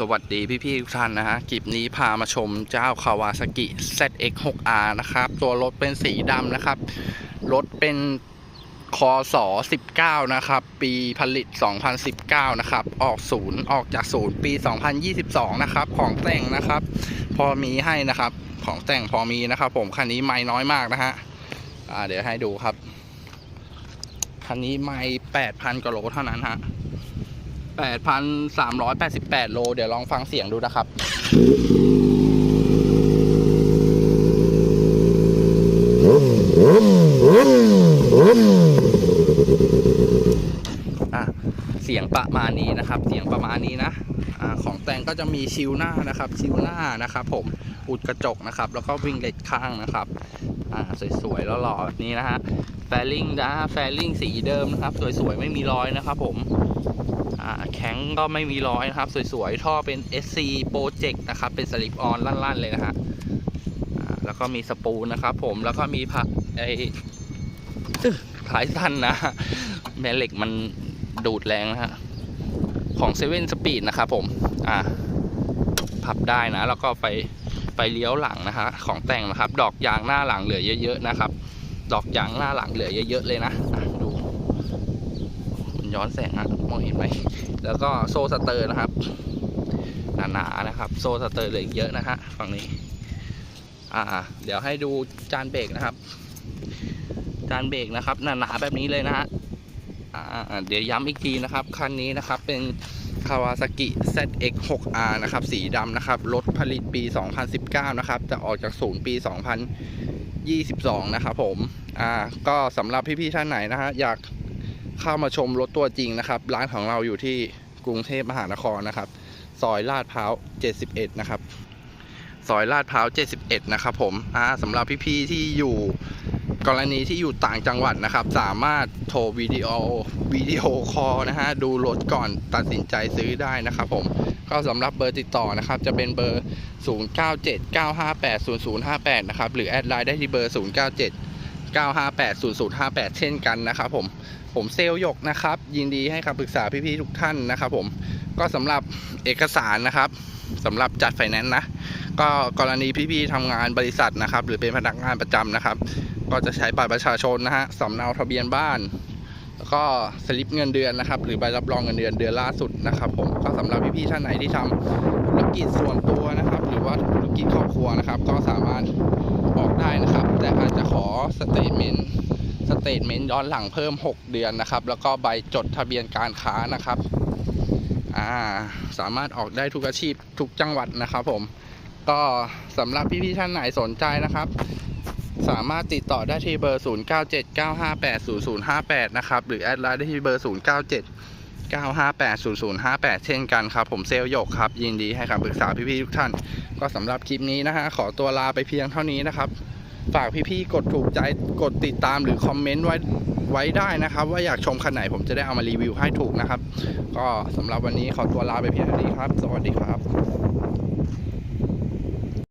สวัสดีพี่ๆทุกท่านนะฮะคลิปนี้พามาชมเจ้าคาวาซากิ ZX6R นะครับ ตัวรถเป็นสีดำนะครับ รถเป็นคศ19 นะครับ ปีผลิต 2019 นะครับ ออกศูนย์ออกจากศูนย์ปี 2022 นะครับ ของแต่งนะครับ พอมีให้นะครับ ของแต่งพอมีนะครับ ผมคันนี้ไม่น้อยมากนะฮะอ่าเดี๋ยวให้ดูครับ คันนี้ไม่8,000กว่าโลเท่านั้นฮะ 8,388 โล เดี๋ยวลองฟังเสียงดูนะครับอะเสียงประมาณนี้นะครับ เสียงประมาณนี้นะอของแต่งก็จะมีชิวหน้านะครับ ชิวหน้านะครับ ผมอุดกระจกนะครับ แล้วก็วิ่งเล็ดข้างนะครับ อ่าสวยๆแล้วหล่อๆแบบนี้นะฮะแฟลิงนะแฟลิงสีเดิมนะครับ สวยๆไม่มีรอยนะครับ ผมอ่าแข็งก็ไม่มีรอยนะครับ สวยๆท่อเป็น SC Project นะครับ เป็นสลิปออนลั่น ๆ เลยนะฮะอ่าแล้วก็มีสปูลนะครับ ผมแล้วก็มีผักไอ้ขายสั้นนะแม่เหล็กมันดูดแรงนะฮะของเซเว่นสปีดนะครับผม อ่า พับได้นะ แล้วก็ไป ไปเลี้ยวหลังนะฮะของแต่งนะครับ ดอกยางหน้าหลังเหลือเยอะๆนะครับ ดอกยางหน้าหลังเหลือเยอะๆเลยนะดูมันย้อนแสงอะมองเห็นไหมแล้วก็โซ่สเตอร์นะครับหนาๆนะครับ โซ่สเตอร์เหลยเยอะนะฮะฝั่งนี้ อ่า เดี๋ยวให้ดูจานเบรกนะครับ จานเบรกนะครับหนาๆแบบนี้เลยนะฮะอ่าเดี๋ยวย้ำอีกทีนะครับ คันนี้นะครับเป็น Kawasaki ZX6R นะครับ สีดำนะครับ รถผลิตปี 2019 นะครับ จะออกจากศูนย์ปี 2022 นะครับผม อ่า ก็สำหรับพี่ๆท่านไหนนะฮะ อยากเข้ามาชมรถตัวจริงนะครับ ร้านของเราอยู่ที่กรุงเทพมหานครนะครับ ซอยลาดพร้าว 71 นะครับ ซอยลาดพร้าว 71 นะครับผม อ่าสำหรับพี่ๆที่อยู่ กรณีที่อยู่ต่างจังหวัดนะครับ สามารถโทรวิดีโอวิดีโอคอลนะฮะดูรถก่อนตัดสินใจซื้อได้นะครับผมก็สำหรับเบอร์ติดต่อนะครับ จะเป็นเบอร์ 0979580058 นะครับ หรือแอดไลน์ได้ที่เบอร์ 0979580058 เช่นกันนะครับผมผมเซลลหยกนะครับ ยินดีให้คำปรึกษาพี่ๆทุกท่านนะครับผมก็สำหรับเอกสารนะครับสำหรับจัดไฟแนนซ์นะ ก็กรณีพี่ๆทำงานบริษัทนะครับ หรือเป็นพนักงานประจำนะครับ ก็จะใช้บัตรประชาชนนะฮะสำเนาทะเบียนบ้าน แล้วก็สลิปเงินเดือนนะครับ หรือใบรับรองเงินเดือนเดือนล่าสุดนะครับ ผมก็สำหรับพี่ๆท่านไหนที่ทำธุรกิจส่วนตัวนะครับ หรือว่าธุรกิจครอบครัวนะครับ ก็สามารถออกได้นะครับ แต่อาจจะขอสเตทเมนต์สเตทเมนต์ย้อนหลังเพิ่ม 6 เดือนนะครับ แล้วก็ใบจดทะเบียนการค้านะครับอ่าสามารถออกได้ทุกอาชีพทุกจังหวัดนะครับ ผมก็สำหรับพี่ๆท่านไหนสนใจนะครับ สามารถติดต่อได้ที่เบอร์ 0979580058 นะครับ หรือแอดไลน์ได้ที่เบอร์ 097 9580058 เช่นกันครับ ผมเซลลหยกครับ ยินดีให้คำปรึกษาพี่ๆทุกท่าน ก็สำหรับคลิปนี้นะฮะ ขอตัวลาไปเพียงเท่านี้นะครับ ฝากพี่ๆกดถูกใจกดติดตามหรือคอมเมนต์ไว้ไว้ได้นะครับ ว่าอยากชมคันไหนผมจะได้เอามารีวิวให้ถูกนะครับ ก็สำหรับวันนี้ขอตัวลาไปเพียงเท่านี้ครับ สวัสดีครับ